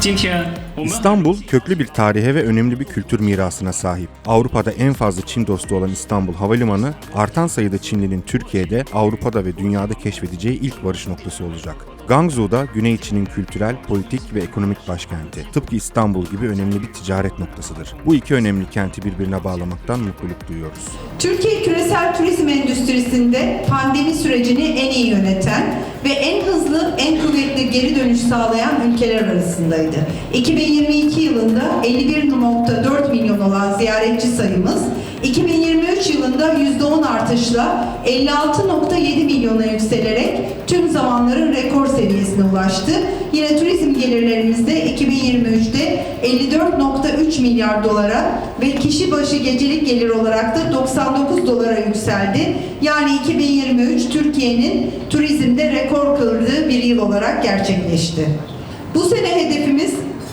今天我们 İstanbul köklü bir tarihe ve önemli bir kültür mirasına sahip. Avrupa'da en fazla Çin dostu olan İstanbul Havalimanı, artan sayıda Çinlinin Türkiye'de, Avrupa'da ve dünyada keşfedeceği ilk varış noktası olacak. Guangzhou'da Güney Çin'in kültürel, politik ve ekonomik başkenti. Tıpkı İstanbul gibi önemli bir ticaret noktasıdır. Bu iki önemli kenti birbirine bağlamaktan mutluluk duyuyoruz. Türkiye küresel turizm endüstrisinde pandemi sürecini en iyi yöneten ve en hızlı, en kuvvetli geri dönüş sağlayan ülkeler arasındaydı. 2022 yılında 51.4 milyon olan ziyaretçi sayımız 2023 yılında %10 artışla 56.7 milyona yükselerek tüm zamanların rekor seviyesine ulaştı. Yine turizm gelirlerimiz de 2023'te 54.3 milyar dolara ve kişi başı gecelik gelir olarak da 99 dolara yükseldi. Yani 2023 Türkiye'nin turizmde rekor kırdığı bir yıl olarak gerçekleşti. Bu sene hedefimiz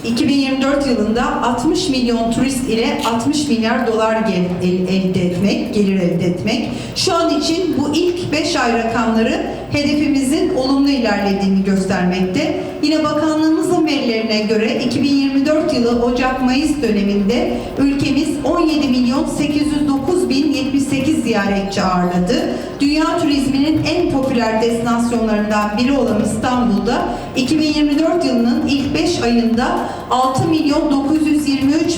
2024 yılında 60 milyon turist ile 60 milyar dolar elde etmek, gelir elde etmek. Şu an için bu ilk 5 ay rakamları hedefimizin olumlu ilerlediğini göstermekte. Yine bakanlığımızın verilerine göre 2024 yılı Ocak-Mayıs döneminde ülkemiz 17 milyon 809 bin 78 ziyaretçi ağırladı. Dünya turizminin en popüler destinasyonlarından biri olan İstanbul'da 2024 yılının ilk 5 ayında 6 milyon 923 bin 768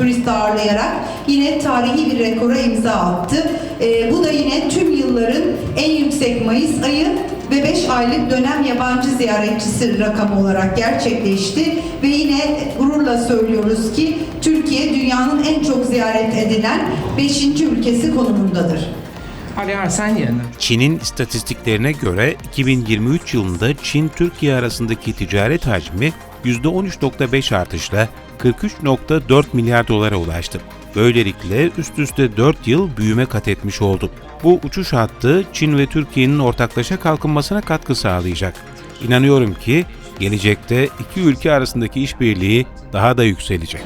turist ağırlayarak yine tarihi bir rekora imza attı. Ee, bu da yine tüm yılların en yüksek Mayıs ayı ve 5 aylık dönem yabancı ziyaretçisi rakamı olarak gerçekleşti ve yine gururla söylüyoruz ki Türkiye dünyanın en çok ziyaret edilen 5. ülkesi konumundadır. 2023年呢，Çin'in istatistiklerine göre 2023 yılında Çin-Türkiye arasındaki ticaret hacmi %13.5 artışla 43.4 milyar dolara ulaştı. Böylelikle üst üste 4 yıl büyüme kat etmiş oldu. Bu uçuş hattı Çin ve Türkiye'nin ortaklaşa kalkınmasına katkı sağlayacak. İnanıyorum ki gelecekte iki ülke arasındaki işbirliği daha da yükselecek.